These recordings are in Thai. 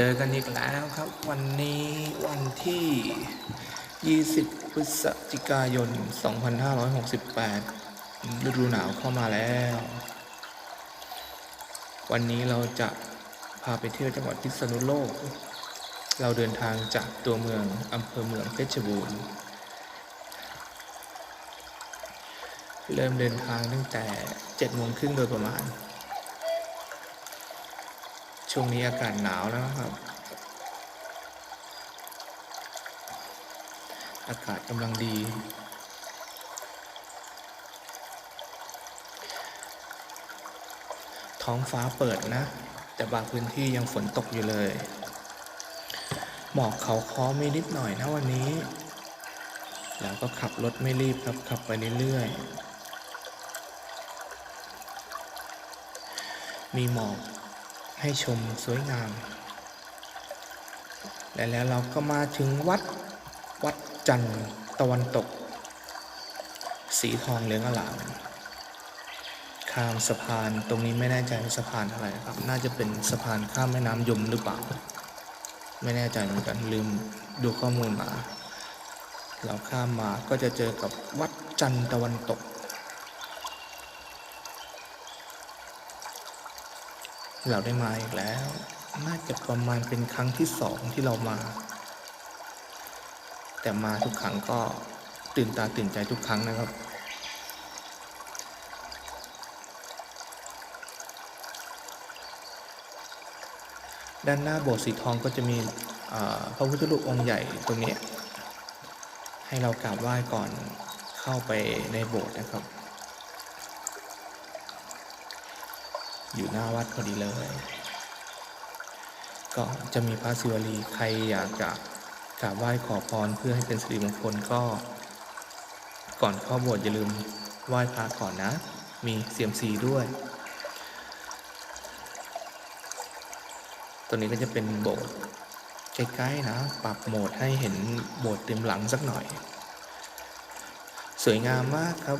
เจอกันอีกแล้วครับ วันนี้วันที่ 20 พฤศจิกายน 2568 ฤดูหนาวเข้ามาแล้ว วันนี้เราจะพาไปเที่ยวจังหวัดพิษณุโลก เราเดินทางจากตัวเมืองอำเภอเมืองเพชรบูรณ์ เริ่มเดินทางตั้งแต่7โมงครึ่งโดยประมาณ ช่วงนี้อากาศหนาวแล้วครับ อากาศกำลังดี ท้องฟ้าเปิดนะ แต่บางพื้นที่ยังฝนตกอยู่เลย หมอกเขาค้อมีนิดหน่อยนะวันนี้ แล้วก็ขับรถไม่รีบครับขับไปเรื่อยๆมีหมอก ให้ชมสวยงาม และแล้วเราก็มาถึงวัดวัดจันทร์ตะวันตก สีทองเหลืองอลามข้ามสะพานตรงนี้ไม่แน่ใจว่าสะพานอะไรนะครับ น่าจะเป็นสะพานข้ามแม่น้ำยมหรือเปล่า ไม่แน่ใจเหมือนกันลืมดูข้อมูลมา เราข้ามมาก็จะเจอกับวัดจันทร์ตะวันตก เราได้มาอีกแล้ว น่าจะประมาณเป็นครั้งที่สองที่เรามา แต่มาทุกครั้งก็ตื่นตาตื่นใจทุกครั้งนะครับด้านหน้าโบสถ์สีทองก็จะมีพระพุทธรูปองค์ใหญ่ตรงนี้ ให้เรากราบไหว้ก่อนเข้าไปในโบสถ์นะครับ อยู่หน้าวัดพอดีเลย ก็จะมีพระศิวลีใครอยากจะกราบไหว้ขอพรเพื่อให้เป็นสิริมงคลก็ ก่อนเข้าโบสถ์อย่าลืมไหว้พระก่อนนะ มีเสียมซีด้วย ตัวนี้ก็จะเป็นโบสถ์ใกล้ๆนะ ปรับโหมดให้เห็นโบสถ์เต็มหลังสักหน่อย สวยงามมากครับ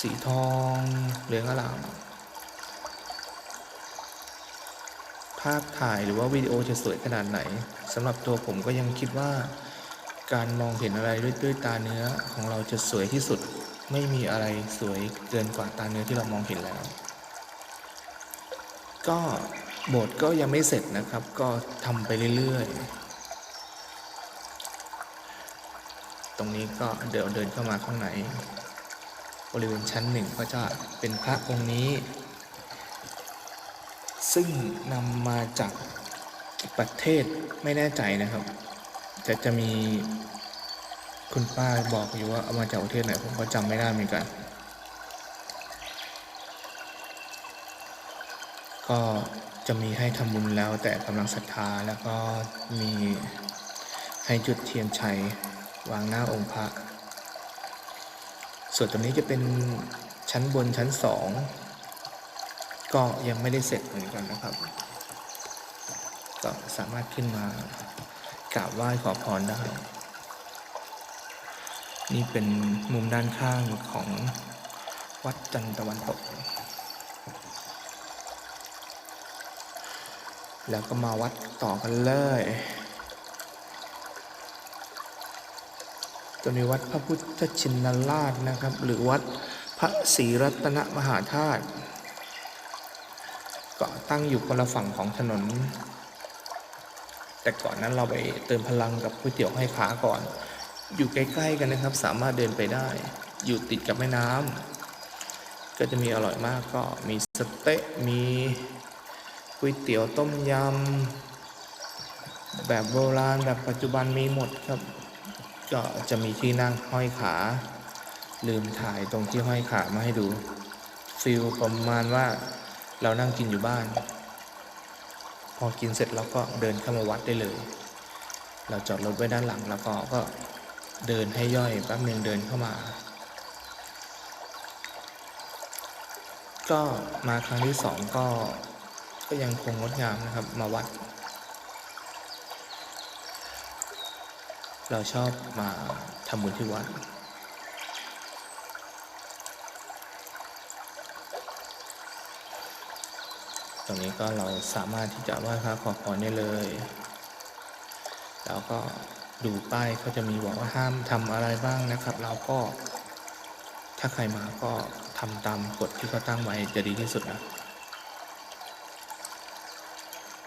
สีทองเหลืองอลาม ภาพถ่ายหรือว่าวิดีโอจะสวยขนาดไหนสำหรับตัวผมก็ยังคิดว่า การมองเห็นอะไรด้วยด้วยตาเนื้อของเราจะสวยที่สุด ไม่มีอะไรสวยเกินกว่าตาเนื้อที่เรามองเห็นแล้ว ก็โบสถ์ก็ยังไม่เสร็จนะครับ ก็ทำไปเรื่อยๆ ตรงนี้ก็เดี๋ยวเดินเข้ามาข้างในบริเวณชั้นหนึ่งก็จะเป็นพระองค์นี้ ซึ่งนำมาจากประเทศไม่แน่ใจนะครับแต่จะมีคุณป้าบอกอยู่ว่าเอามาจากประเทศไหนผมก็จำไม่ได้เหมือนกัน ก็จะมีให้ทำบุญแล้วแต่กำลังศรัทธาแล้วก็มีให้จุดเทียนชัยวางหน้าองค์พระ ส่วนตรงนี้จะเป็นชั้นบนชั้นสอง ก็ยังไม่ได้เสร็จเหมือนกันนะครับ ก็สามารถขึ้นมากราบไหว้ขอพรได้ นี่เป็นมุมด้านข้างของวัดจันทร์ตะวันตก แล้วก็มาวัดต่อกันเลยตัวนี้วัดพระพุทธชินราชนะครับ หรือวัดพระศรีรัตนมหาธาตุ ก็ตั้งอยู่คนละฝั่งของถนน แต่ก่อนนั้นเราไปเติมพลังกับก๋วยเตี๋ยวให้ขาก่อน อยู่ใกล้ๆกันนะครับ สามารถเดินไปได้ อยู่ติดกับแม่น้ำก็จะมีอร่อยมากก็มีสเต๊ะมีก๋วยเตี๋ยวต้มยำแบบโบราณแบบปัจจุบันมีหมดครับ ก็จะมีที่นั่งห้อยขา ลืมถ่ายตรงที่ห้อยขามาให้ดูฟิลประมาณว่า เรานั่งกินอยู่บ้าน พอกินเสร็จเราก็เดินเข้ามาวัดได้เลย เราจอดรถไว้ด้านหลังแล้วก็ก็เดินให้ย่อยแป๊บหนึ่งเดินเข้ามา ก็มาครั้งที่สองก็ก็ยังคงงดงามนะครับมาวัด เราชอบมาทำบุญที่วัด ตรงนี้ก็เราสามารถที่จะไหว้พระขอพรได้เลย แล้วก็ดูป้ายเขาจะมีบอกว่าห้ามทำอะไรบ้างนะครับ เราก็ถ้าใครมาก็ทำตามกฎที่เขาตั้งไว้จะดีที่สุดนะ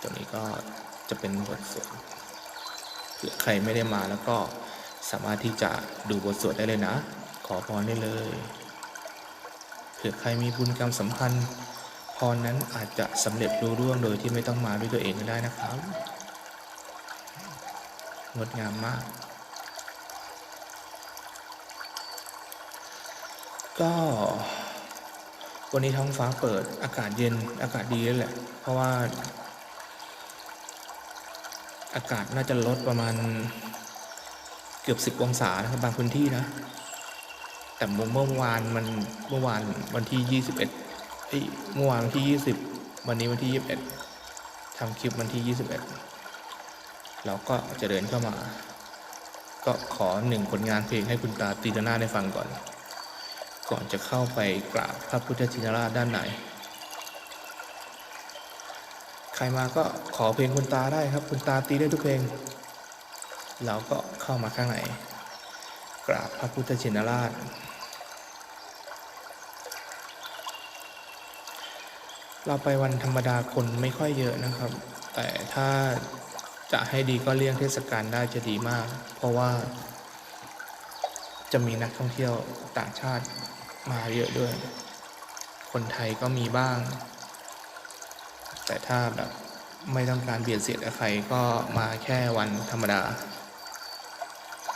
ตรงนี้ก็จะเป็นบทสวดเผื่อใครไม่ได้มาแล้วก็สามารถที่จะดูบทสวดได้เลยนะ ขอพรได้เลยเผื่อใครมีบุญกรรมสัมพันธ์ พรนั้นอาจจะสำเร็จรู้ร่วงโดยที่ไม่ต้องมาด้วยตัวเองก็ได้นะครับ งดงามมาก ก็วันนี้ท้องฟ้าเปิดอากาศเย็นอากาศดีเลยแหละ เพราะว่า อากาศน่าจะลดประมาณเกือบสิบองศานะครับบางพื้นที่นะ แต่เมื่อวานมันเมื่อวานวันที่ยี่สิบเอ็ด เมื่อวานวันที่ยี่สิบวันนี้วันที่ยี่สิบเอ็ดทำคลิปวันที่ยี่สิบเอ็ดเราก็จะเดินเข้ามา ก็ขอหนึ่งผลงานเพลงให้คุณตาตีนาได้ฟังก่อน ก่อนจะเข้าไปกราบพระพุทธชินราชด้านในใครมาก็ขอเพลงคุณตาได้ครับ คุณตาตีได้ทุกเพลง เราก็เข้ามาข้างในกราบพระพุทธชินราช เราไปวันธรรมดาคนไม่ค่อยเยอะนะครับ แต่ถ้าจะให้ดีก็เลี่ยงเทศกาลได้จะดีมาก เพราะว่าจะมีนักท่องเที่ยวต่างชาติมาเยอะด้วย คนไทยก็มีบ้าง แต่ถ้าแบบไม่ต้องการเบียดเสียดใครก็มาแค่วันธรรมดา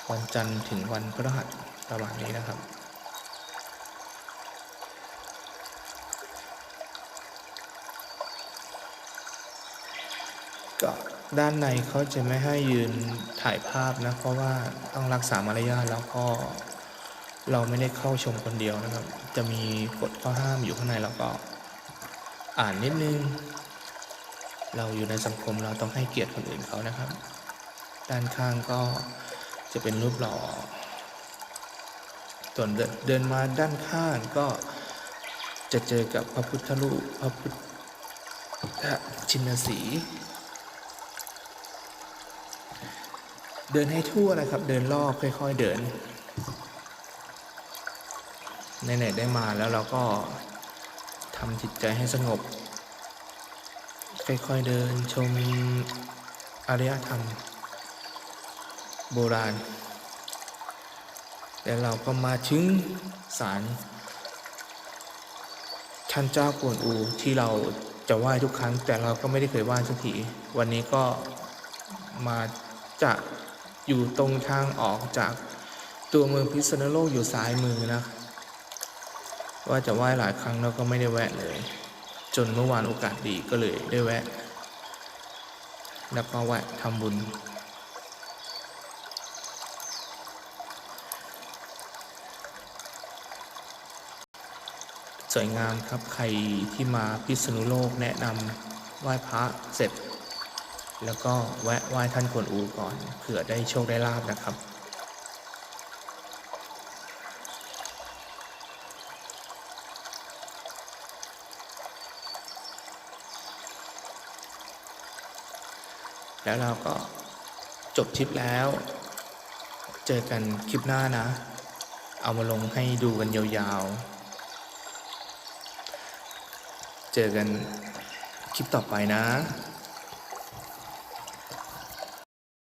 วันจันทร์ถึงวันพฤหัสประมาณนี้นะครับ ก็ด้านในเขาจะไม่ให้ยืนถ่ายภาพนะ เพราะว่าต้องรักษามารยาทแล้วก็เราไม่ได้เข้าชมคนเดียวนะครับ จะมีกฎข้อห้ามอยู่ข้างในเราก็ อ่านนิดนึง เราอยู่ในสังคมเราต้องให้เกียรติคนอื่นเขานะครับ ด้านข้างก็จะเป็นรูปหล่อส่วนเดินมาด้านข้างก็จะเจอกับพระพุทธรูปพระพุทธชินสีห์ เดินให้ทั่วนะครับ เดินรอบค่อย ๆ เดินไหนๆได้มาแล้วเราก็ทำจิตใจให้สงบ ค่อยๆเดินชมอารยธรรม โบราณ แล้วเราก็มาถึงศาลท่านเจ้ากวนอูที่เราจะไหว้ทุกครั้ง แต่เราก็ไม่ได้เคยไหว้สักทีวันนี้ก็มาจะ อยู่ตรงทางออกจากตัวเมืองพิษณุโลกอยู่ซ้ายมือนะ ว่าจะไหว้หลายครั้งแล้วก็ไม่ได้แวะเลย จนเมื่อวานโอกาสดีก็เลยได้แวะ แล้วก็แวะทำบุญ สวยงามครับใครที่มาพิษณุโลกแนะนำไหว้พระเสร็จ แล้วก็แวะไหว้ท่านกวนอูก่อนเผื่อได้โชคได้ลาบนะครับแล้วเราก็จบทริปแล้ว เจอกันคลิปหน้านะ เอามาลงให้ดูกันยาวๆ เจอกันคลิปต่อไปนะ